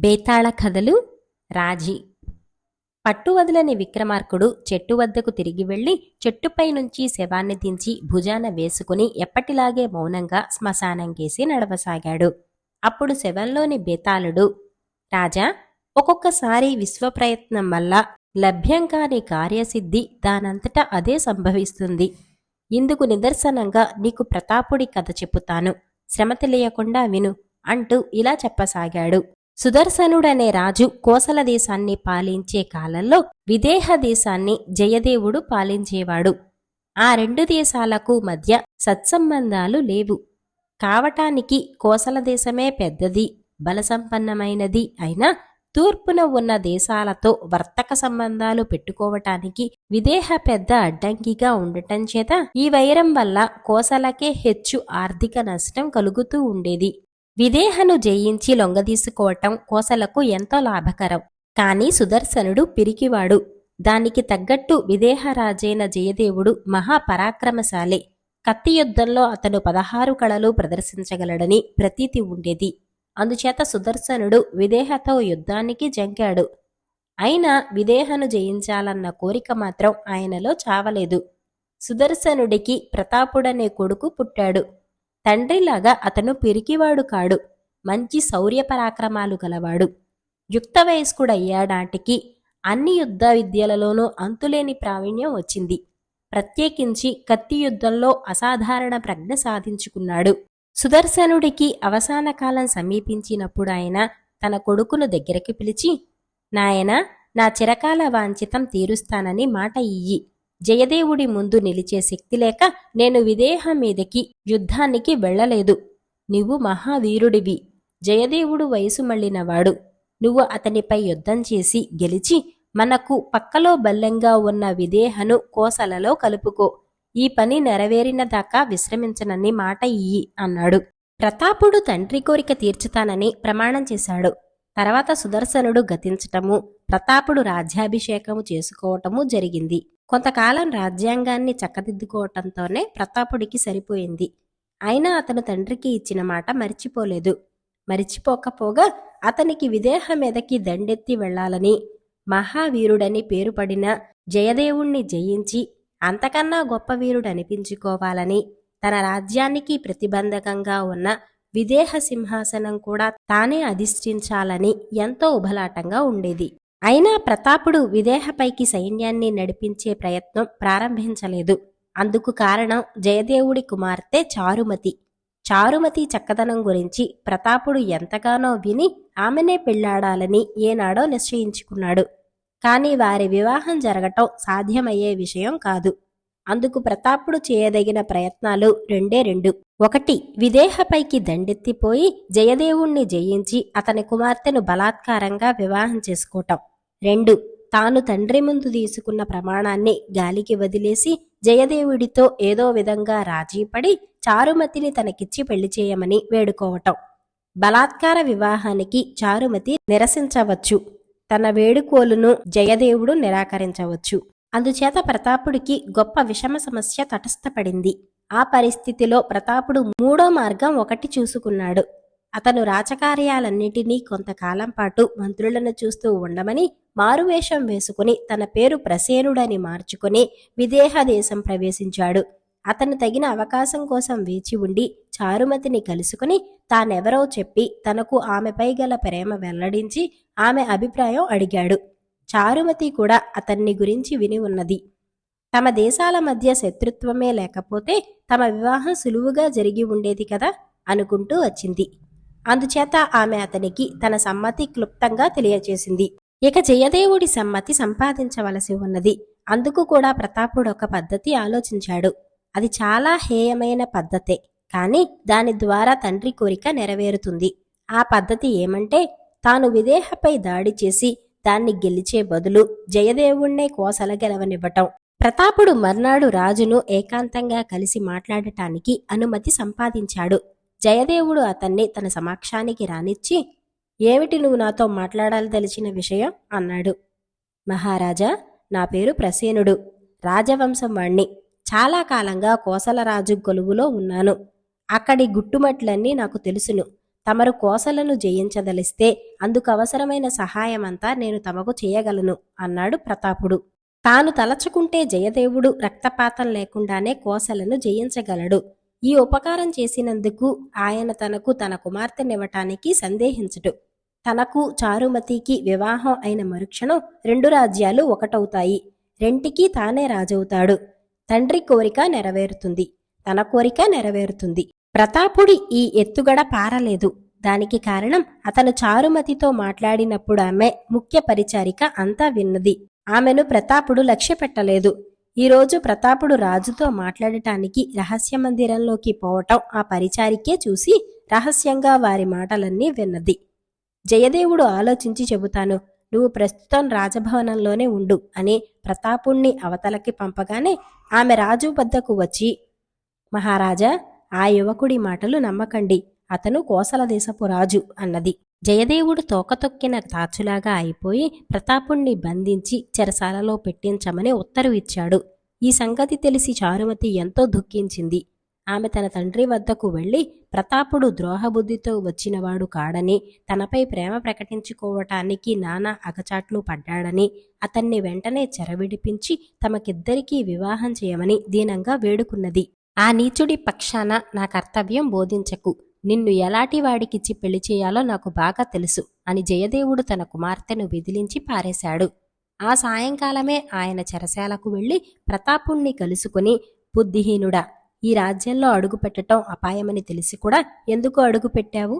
బేతాళ కథలు రాజీ. పట్టు వదలని విక్రమార్కుడు చెట్టు వద్దకు తిరిగి వెళ్ళి చెట్టుపై నుంచి శవాన్ని దించి భుజాన వేసుకుని ఎప్పటిలాగే మౌనంగా శ్మశానం కేసి నడవసాగాడు. అప్పుడు శవంలోని బేతాళుడు రాజా ఒక్కొక్కసారి విశ్వప్రయత్నం వల్ల లభ్యం కాని కార్యసిద్ధి దానంతటా అదే సంభవిస్తుంది. ఇందుకు నిదర్శనంగా నీకు ప్రతాపుడి కథ చెప్పుతాను శ్రమ తెలియకుండా విను అంటూ ఇలా చెప్పసాగాడు. సుదర్శనుడనే రాజు కోసల దేశాన్ని పాలించే కాలంలో విదేహ దేశాన్ని జయదేవుడు పాలించేవాడు. ఆ రెండు దేశాలకు మధ్య సత్సంబంధాలు లేవు. కావటానికి కోసల దేశమే పెద్దది బలసంపన్నమైనది అయినా తూర్పున ఉన్న దేశాలతో వర్తక సంబంధాలు పెట్టుకోవటానికి విదేహ పెద్ద అడ్డంకిగా ఉండటం చేత ఈ వైరం వల్ల కోసలకే హెచ్చు ఆర్థిక నష్టం కలుగుతూ ఉండేది. విదేహను జయించి లొంగదీసుకోవటం కోసలకు ఎంతో లాభకరం. కాని సుదర్శనుడు పిరికివాడు. దానికి తగ్గట్టు విదేహరాజైన జయదేవుడు మహాపరాక్రమశాలి కత్తి యుద్ధంలో అతను పదహారు కళలు ప్రదర్శించగలడని ప్రతీతి ఉండేది. అందుచేత సుదర్శనుడు విదేహతో యుద్ధానికి జంకాడు. అయినా విదేహను జయించాలన్న కోరిక మాత్రం ఆయనలో చావలేదు. సుదర్శనుడికి ప్రతాపుడనే కొడుకు పుట్టాడు. తండ్రిలాగా అతను పిరికివాడు కాడు. మంచి శౌర్యపరాక్రమాలు గలవాడు. యుక్త వయస్కుడయ్యాడాటికి అన్ని యుద్ధ విద్యలలోనూ అంతులేని ప్రావీణ్యం వచ్చింది. ప్రత్యేకించి కత్తి యుద్ధంలో అసాధారణ ప్రజ్ఞ సాధించుకున్నాడు. సుదర్శనుడికి అవసాన కాలం సమీపించినప్పుడు ఆయన తన కొడుకును దగ్గరికి పిలిచి నాయనా నా చిరకాల వాంఛితం తీరుస్తానని మాట ఇయ్యి. జయదేవుడి ముందు నిలిచే శక్తి లేక నేను విదేహం మీదకి యుద్ధానికి వెళ్ళలేదు. నువ్వు మహావీరుడివి. జయదేవుడు వయసు మళ్ళినవాడు. నువ్వు అతనిపై యుద్ధం చేసి గెలిచి మనకు పక్కలో బల్లెంగా ఉన్న విదేహను కోసలలో కలుపుకో. ఈ పని నెరవేరిన దాకా విశ్రమించనని మాట ఇయ్యి అన్నాడు. ప్రతాపుడు తండ్రి కోరిక తీర్చుతానని ప్రమాణం చేశాడు. తర్వాత సుదర్శనుడు గతించటము ప్రతాపుడు రాజ్యాభిషేకము చేసుకోవటము జరిగింది. కొంతకాలం రాజ్యాంగాన్ని చక్కదిద్దుకోవటంతోనే ప్రతాపుడికి సరిపోయింది. అయినా అతను తండ్రికి ఇచ్చిన మాట మరిచిపోలేదు. మరిచిపోకపోగా అతనికి విదేహ మీదకి దండెత్తి వెళ్ళాలని మహావీరుడని పేరు పడిన జయదేవుణ్ణి జయించి అంతకన్నా గొప్ప వీరుడు అనిపించుకోవాలని తన రాజ్యానికి ప్రతిబంధకంగా ఉన్న విదేహ సింహాసనం కూడా తానే అధిష్ఠించాలని ఎంతో ఉబలాటంగా ఉండేది. అయినా ప్రతాపుడు విదేహపైకి సైన్యాన్ని నడిపించే ప్రయత్నం ప్రారంభించలేదు. అందుకు కారణం జయదేవుడి కుమార్తె చారుమతి. చారుమతి చక్కదనం గురించి ప్రతాపుడు ఎంతగానో విని ఆమెనే పెళ్ళాడాలని ఏనాడో నిశ్చయించుకున్నాడు. కానీ వారి వివాహం జరగటం సాధ్యమయ్యే విషయం కాదు. అందుకు ప్రతాపుడు చేయదగిన ప్రయత్నాలు రెండే రెండు. ఒకటి విదేహపైకి దండెత్తిపోయి జయదేవుణ్ణి జయించి అతని కుమార్తెను బలాత్కారంగా వివాహం చేసుకోవటం రెండు తాను తండ్రి ముందు తీసుకున్న ప్రమాణాన్ని గాలికి వదిలేసి జయదేవుడితో ఏదో విధంగా రాజీపడి చారుమతిని తనకిచ్చి పెళ్ళి చేయమని వేడుకోవటం. బలాత్కార వివాహానికి చారుమతి నిరసించవచ్చు. తన వేడుకోలును జయదేవుడు నిరాకరించవచ్చు. అందుచేత ప్రతాపుడికి గొప్ప విషమ సమస్య తటస్థపడింది. ఆ పరిస్థితిలో ప్రతాపుడు మూడో మార్గం ఒకటి చూసుకున్నాడు. అతను రాచకార్యాలన్నిటినీ కొంతకాలం పాటు మంత్రులను చూస్తూ ఉండమని మారువేషం వేసుకుని తన పేరు ప్రసేనుడని మార్చుకుని విదేహ దేశం ప్రవేశించాడు. అతను తగిన అవకాశం కోసం వేచి ఉండి చారుమతిని కలుసుకుని తానెవరో చెప్పి తనకు ఆమెపై గల ప్రేమ వెల్లడించి ఆమె అభిప్రాయం అడిగాడు. చారుమతి కూడా అతన్ని గురించి విని ఉన్నది. తమ దేశాల మధ్య శత్రుత్వమే లేకపోతే తమ వివాహం సులువుగా జరిగి ఉండేది కదా అనుకుంటూ వచ్చింది. అందుచేత ఆమె అతనికి తన సమ్మతి క్లుప్తంగా తెలియచేసింది ఇక జయదేవుడి సమ్మతి సంపాదించవలసి ఉన్నది. అందుకు కూడా ప్రతాపుడు ఒక పద్ధతి ఆలోచించాడు. అది చాలా హేయమైన పద్ధతే. కాని దాని ద్వారా తండ్రి కోరిక నెరవేరుతుంది. ఆ పద్ధతి ఏమంటే తాను విదేహపై దాడి చేసి దాన్ని గెలిచే బదులు జయదేవుణ్ణే కోసల గెలవనివ్వటం ప్రతాపుడు మర్నాడు రాజును ఏకాంతంగా కలిసి మాట్లాడటానికి అనుమతి సంపాదించాడు. జయదేవుడు అతన్ని తన సమక్షానికి రానిచ్చి ఏమిటి నువ్వు నాతో మాట్లాడాలదలిచిన విషయం? అన్నాడు. మహారాజా నా పేరు ప్రసేనుడు. రాజవంశం వాణ్ణి. చాలా కాలంగా కోసలరాజు గొలువులో ఉన్నాను. అక్కడి గుట్టుమట్లన్నీ నాకు తెలుసును. తమరు కోసలను జయించదలిస్తే అందుకు అవసరమైన సహాయమంతా నేను తమకు చేయగలను అన్నాడు ప్రతాపుడు. తాను తలచుకుంటే జయదేవుడు రక్తపాతం లేకుండానే కోసలను జయించగలడు. ఈ ఉపకారం చేసినందుకు ఆయన తనకు తన కుమార్తెనివ్వటానికి సందేహించడు. తనకు చారుమతికి వివాహం అయిన మరుక్షణం రెండు రాజ్యాలు ఒకటవుతాయి. రెంటికి తానే రాజవుతాడు. తండ్రి కోరిక నెరవేరుతుంది. తన కోరిక నెరవేరుతుంది. ప్రతాపుడి ఈ ఎత్తుగడ పారలేదు. దానికి కారణం అతను చారుమతితో మాట్లాడినప్పుడు ఆమె ముఖ్య పరిచారిక అంతా విన్నది. ఆమెను ప్రతాపుడు లక్ష్య పెట్టలేదు ఈరోజు ప్రతాపుడు రాజుతో మాట్లాడటానికి రహస్య మందిరంలోకి పోవటం ఆ పరిచారికే చూసి రహస్యంగా వారి మాటలన్నీ విన్నది. జయదేవుడు ఆలోచించి చెబుతాను నువ్వు ప్రస్తుతం రాజభవనంలోనే ఉండు అని ప్రతాపుణ్ణి అవతలకి పంపగానే ఆమె రాజు వద్దకు వచ్చి మహారాజా ఆ యువకుడి మాటలు నమ్మకండి అతను కోసల దేశపు రాజు అన్నది. జయదేవుడు తోకతొక్కిన తాచులాగా అయిపోయి ప్రతాపుణ్ణి బంధించి చెరసాలలో పెట్టించమని ఉత్తర్వు ఇచ్చాడు. ఈ సంగతి తెలిసి చారుమతి ఎంతో దుఃఖించింది. ఆమె తన తండ్రి వద్దకు వెళ్ళి ప్రతాపుడు ద్రోహబుద్ధితో వచ్చినవాడు కాడని తనపై ప్రేమ ప్రకటించుకోవటానికి నానా అగచాట్లు పడ్డాడని అతన్ని వెంటనే చెరవిడిపించి తమకిద్దరికీ వివాహం చేయమని దీనంగా వేడుకున్నది. ఆ నీచుడి పక్షాన నా కర్తవ్యం బోధించకు. నిన్ను ఎలాంటి వాడికిచ్చి పెళ్ళి చేయాలో నాకు బాగా తెలుసు అని జయదేవుడు తన కుమార్తెను విదిలించి పారేశాడు. ఆ సాయంకాలమే ఆయన చెరసాలకు వెళ్ళి ప్రతాపుణ్ణి కలుసుకుని బుద్ధిహీనుడా ఈ రాజ్యంలో అడుగుపెట్టడం అపాయమని తెలిసి కూడా ఎందుకు అడుగుపెట్టావు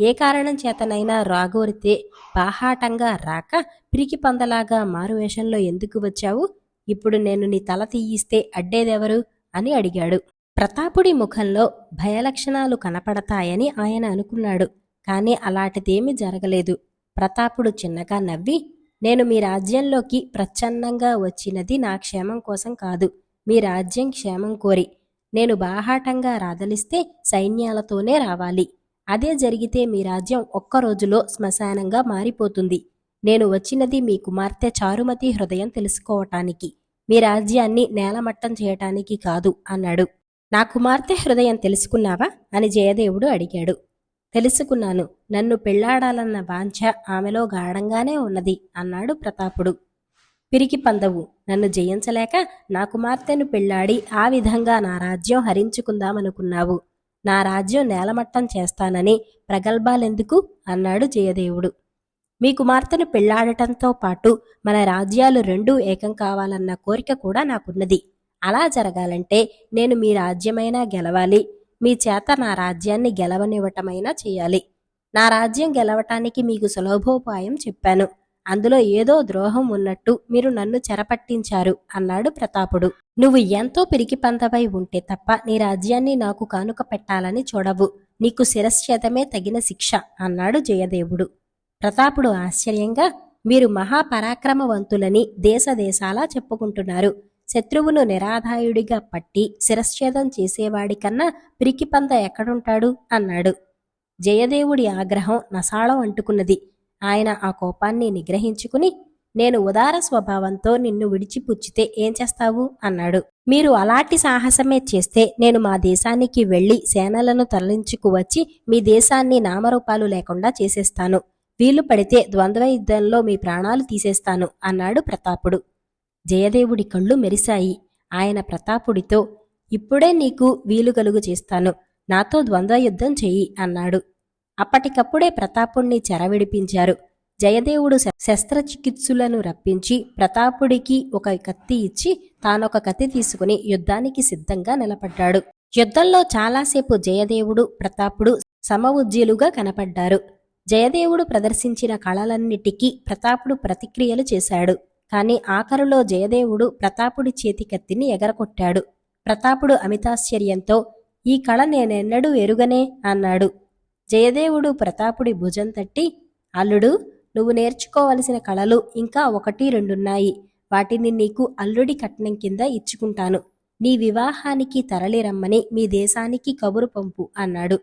ఏ కారణం చేతనైనా రాగోరితే బాహాటంగా రాక పిరికి పందలాగా మారువేషంలో ఎందుకు వచ్చావు? ఇప్పుడు నేను నీ తల తీయిస్తే అడ్డేదెవరు? అని అడిగాడు. ప్రతాపుడి ముఖంలో భయలక్షణాలు కనపడతాయని ఆయన అనుకున్నాడు. కానీ అలాంటిదేమీ జరగలేదు. ప్రతాపుడు చిన్నగా నవ్వి నేను మీ రాజ్యంలోకి ప్రచ్ఛన్నంగా వచ్చినది నా క్షేమం కోసం కాదు. మీ రాజ్యం క్షేమం కోరి. నేను బాహాటంగా రాదలిస్తే సైన్యాలతోనే రావాలి. అదే జరిగితే మీ రాజ్యం ఒక్క రోజులో శ్మశానంగా మారిపోతుంది. నేను వచ్చినది మీ కుమార్తె చారుమతి హృదయం తెలుసుకోవటానికి మీ రాజ్యాన్ని నేలమట్టం చేయటానికి కాదు అన్నాడు. నా కుమార్తె హృదయం తెలుసుకున్నావా? అని జయదేవుడు అడిగాడు. తెలుసుకున్నాను. నన్ను పెళ్ళాడాలన్న వాంఛ ఆమెలో గాఢంగానే ఉన్నది అన్నాడు ప్రతాపుడు. పిరికి పందవు. నన్ను జయించలేక నా కుమార్తెను పెళ్ళాడి ఆ విధంగా నా రాజ్యం హరించుకుందామనుకున్నావు. నా రాజ్యం నేలమట్టం చేస్తానని ప్రగల్భాలెందుకు? అన్నాడు జయదేవుడు. మీ కుమార్తెను పెళ్ళాడటంతో పాటు మన రాజ్యాలు రెండూ ఏకం కావాలన్న కోరిక కూడా నాకున్నది. అలా జరగాలంటే నేను మీ రాజ్యమైనా గెలవాలి. మీ చేత నా రాజ్యాన్ని గెలవనివ్వటమైనా చేయాలి. నా రాజ్యం గెలవటానికి మీకు సులభోపాయం చెప్పాను. అందులో ఏదో ద్రోహం ఉన్నట్టు మీరు నన్ను చెరపట్టించారు అన్నాడు ప్రతాపుడు. నువ్వు ఎంతో పిరికి పందవై ఉంటే తప్ప నీ రాజ్యాన్ని నాకు కానుక పెట్టాలని చూడవు. నీకు శిరశ్చేతమే తగిన శిక్ష అన్నాడు జయదేవుడు. ప్రతాపుడు ఆశ్చర్యంగా మీరు మహాపరాక్రమవంతులని దేశదేశాలా చెప్పుకుంటున్నారు. శత్రువును నిరాధాయుడిగా పట్టి శిరశ్ఛేదం చేసేవాడికన్నా పిరికిపంద ఎక్కడుంటాడు? అన్నాడు. జయదేవుడి ఆగ్రహం నసాళం అంటుకున్నది. ఆయన ఆ కోపాన్ని నిగ్రహించుకుని నేను ఉదార స్వభావంతో నిన్ను విడిచిపుచ్చితే ఏం చేస్తావు? అన్నాడు. మీరు అలాంటి సాహసమే చేస్తే నేను మా దేశానికి వెళ్ళి సేనలను తరలించుకువచ్చి మీ దేశాన్ని నామరూపాలు లేకుండా చేసేస్తాను. వీలు పడితే ద్వంద్వ యుద్ధంలో మీ ప్రాణాలు తీసేస్తాను అన్నాడు ప్రతాపుడు. జయదేవుడి కళ్ళు మెరిశాయి. ఆయన ప్రతాపుడితో ఇప్పుడే నీకు వీలుగలుగు చేస్తాను. నాతో ద్వంద్వ యుద్ధం చెయ్యి అన్నాడు. అప్పటికప్పుడే ప్రతాపుణ్ణి చెరవిడిపించారు. జయదేవుడు శస్త్రచికిత్సులను రప్పించి ప్రతాపుడికి ఒక కత్తి ఇచ్చి తానొక కత్తి తీసుకుని యుద్ధానికి సిద్ధంగా నిలబడ్డాడు. యుద్ధంలో చాలాసేపు జయదేవుడు ప్రతాపుడు సమవుజ్జీలుగా కనపడ్డారు. జయదేవుడు ప్రదర్శించిన కళలన్నిటికీ ప్రతాపుడు ప్రతిక్రియలు చేశాడు. కానీ ఆఖరులో జయదేవుడు ప్రతాపుడి చేతి కత్తిని ఎగరకొట్టాడు. ప్రతాపుడు అమితాశ్చర్యంతో ఈ కళ నేనెన్నడూ ఎరుగనే అన్నాడు. జయదేవుడు ప్రతాపుడి భుజం తట్టి అల్లుడు నువ్వు నేర్చుకోవలసిన కళలు ఇంకా ఒకటి రెండున్నాయి. వాటిని నీకు అల్లుడి కట్నం కింద ఇచ్చుకుంటాను. నీ వివాహానికి తరలిరమ్మని మీ దేశానికి కబురు పంపు అన్నాడు.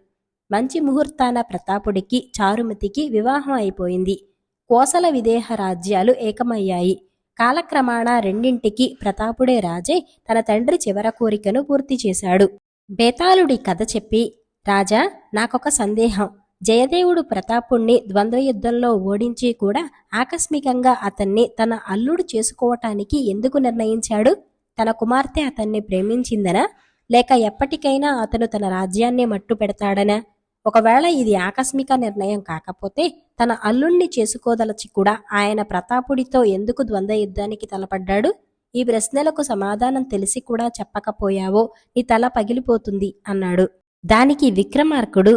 మంచి ముహూర్తాన ప్రతాపుడికి చారుమతికి వివాహం అయిపోయింది. కోసల విదేహ రాజ్యాలు ఏకమయ్యాయి. కాలక్రమాణ రెండింటికి ప్రతాపుడే రాజే తన తండ్రి చివర కోరికను పూర్తి చేశాడు. బేతాళుడి కథ చెప్పి రాజా నాకొక సందేహం. జయదేవుడు ప్రతాపుణ్ణి ద్వంద్వ యుద్ధంలో ఓడించి కూడా ఆకస్మికంగా అతన్ని తన అల్లుడు చేసుకోవటానికి ఎందుకు నిర్ణయించాడు? తన కుమార్తె అతన్ని ప్రేమించిందనా? లేక ఎప్పటికైనా అతను తన రాజ్యాన్ని మట్టు పెడతాడనా ఒకవేళ ఇది ఆకస్మిక నిర్ణయం కాకపోతే తన అల్లుణ్ణి చేసుకోదలచి కూడా ఆయన ప్రతాపుడితో ఎందుకు ద్వంద్వ యుద్ధానికి తలపడ్డాడు? ఈ ప్రశ్నలకు సమాధానం తెలిసి కూడా చెప్పకపోయావో నీ తల పగిలిపోతుంది అన్నాడు. దానికి విక్రమార్కుడు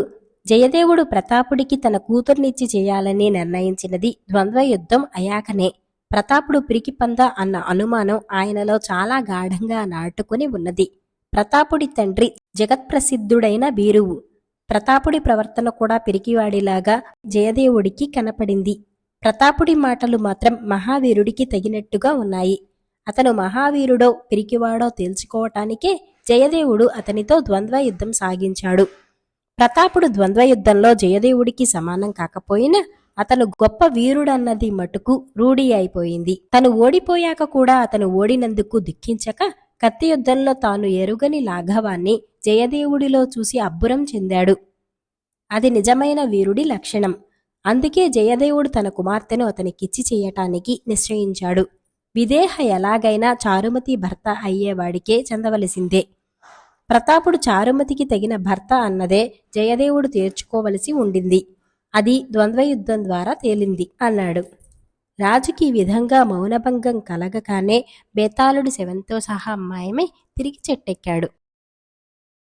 జయదేవుడు ప్రతాపుడికి తన కూతుర్నిచ్చి చేయాలని నిర్ణయించినది ద్వంద్వ యుద్ధం అయాకనే ప్రతాపుడు పిరికిపంద అన్న అనుమానం ఆయనలో చాలా గాఢంగా నాటుకుని ఉన్నది. ప్రతాపుడి తండ్రి జగత్ప్రసిద్ధుడైన బీరువు ప్రతాపుడి ప్రవర్తన కూడా పిరికివాడిలాగా జయదేవుడికి కనపడింది. ప్రతాపుడి మాటలు మాత్రం మహావీరుడికి తగినట్టుగా ఉన్నాయి. అతను మహావీరుడో పిరికివాడో తేల్చుకోవటానికే జయదేవుడు అతనితో ద్వంద్వ యుద్ధం సాగించాడు. ప్రతాపుడు ద్వంద్వ యుద్ధంలో జయదేవుడికి సమానం కాకపోయినా అతను గొప్ప వీరుడన్నది మటుకు రూఢి అయిపోయింది. తను ఓడిపోయాక కూడా అతను ఓడినందుకు దుఃఖించక కత్తి యుద్ధంలో తాను ఎరుగని లాఘవాన్ని జయదేవుడిలో చూసి అబ్బురం చెందాడు. అది నిజమైన వీరుడి లక్షణం. అందుకే జయదేవుడు తన కుమార్తెను అతనికిచ్చి చేయటానికి నిశ్చయించాడు. విదేహ ఎలాగైనా చారుమతి భర్త అయ్యేవాడికే చెందవలసిందే. ప్రతాపుడు చారుమతికి తగిన భర్త అన్నదే జయదేవుడు తీర్చుకోవలసి ఉండింది. అది ద్వంద్వయుద్ధం ద్వారా తేలింది అన్నాడు. రాజుకి ఈ విధంగా మౌనభంగం కలగగానే బేతాళుడు శవంతో సహా మాయమై తిరిగి చెట్టెక్కాడు.